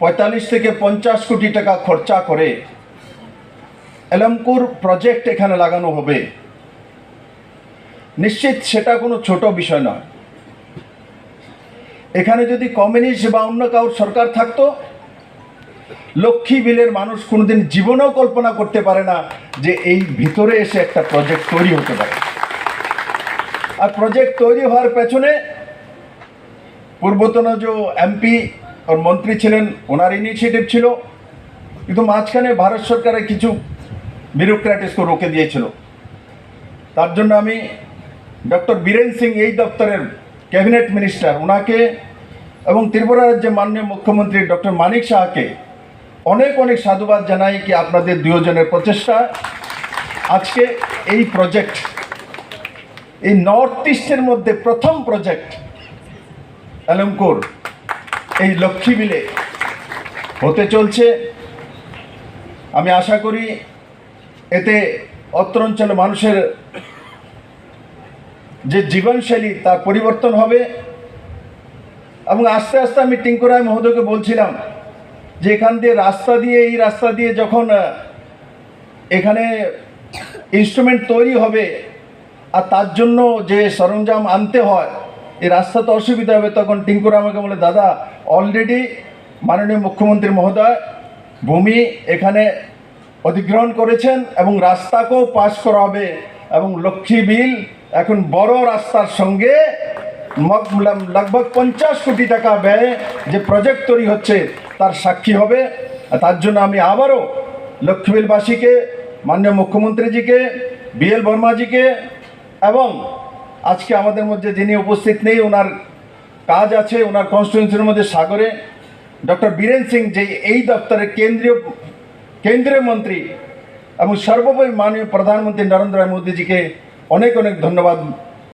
পঁয়তাল্লিশ থেকে পঞ্চাশ কোটি টাকা খরচা করে এলমকুর প্রজেক্ট এখানে লাগানো হবে। নিশ্চিত সেটা কোনো ছোট বিষয় নয়। এখানে যদি কমিউনিস্ট বা অন্য কারোর সরকার থাকতো, লক্ষ্মী বিলের মানুষ কোনোদিন জীবনেও কল্পনা করতে পারে না যে এই ভিতরে এসে একটা প্রজেক্ট তৈরি হতে পারে। আর প্রজেক্ট তৈরি হওয়ার পেছনে পূর্বতন যে এমপি ওর মন্ত্রী ছিলেন, ওনার ইনিশিয়েটিভ ছিল, কিন্তু মাঝখানে ভারত সরকারের কিছু বিউরোক্র্যাটিসকে রোকে দিয়েছিল। তার জন্য আমি ডক্টর বীরেন সিং এই দপ্তরের ক্যাবিনেট মিনিস্টার ওনাকে এবং ত্রিপুরা রাজ্যের মাননীয় মুখ্যমন্ত্রী ডক্টর মানিক শাহকে অনেক অনেক সাধুবাদ জানাই কি আপনাদের দুজনের প্রচেষ্টা। আজকে এই প্রজেক্ট এই নর্থ ইস্টের মধ্যে প্রথম প্রজেক্ট আলমকোর এই লক্ষ্মী বিলে হতে চলছে। আমি আশা করি এতে অত্র অঞ্চলের মানুষের যে জীবনশৈলী তার পরিবর্তন হবে। এবং আস্তে আস্তে আমি টিঙ্কুরায় মহোদয়কে বলছিলাম যে এখান দিয়ে রাস্তা দিয়ে, এই রাস্তা দিয়ে যখন এখানে ইনস্ট্রুমেন্ট তৈরি হবে, আর তার জন্য যে সরঞ্জাম আনতে হয় এই রাস্তা তো অসুবিধা হবে, তখন টিঙ্কুর আমাকে বলে, দাদা অলরেডি মাননীয় মুখ্যমন্ত্রী মহোদয় ভূমি এখানে অধিগ্রহণ করেছেন এবং রাস্তাকেও পাশ করা হবে এবং লক্ষ্মী বিল এখন বড় রাস্তার সঙ্গে লগভগ পঞ্চাশ কোটি টাকা ব্যয়ে যে প্রজেক্ট তৈরি হচ্ছে তার সাক্ষী হবে। তার জন্য আমি আবারও লক্ষ্মীবিলবাসীকে মাননীয় মুখ্যমন্ত্রীজিকে বিএল বর্মাজিকে এবং আজকে আমাদের মধ্যে যিনি উপস্থিত নেই, ওনার কাজ আছে, ওনার কনস্টিটিউন্সির মধ্যে সাগরে। ডক্টর বীরেন সিং, যে এই দপ্তরের কেন্দ্রীয় কেন্দ্রীয় মন্ত্রী এবং সর্বোপরি মাননীয় প্রধানমন্ত্রী নরেন্দ্র মোদীজিকে অনেক অনেক ধন্যবাদ।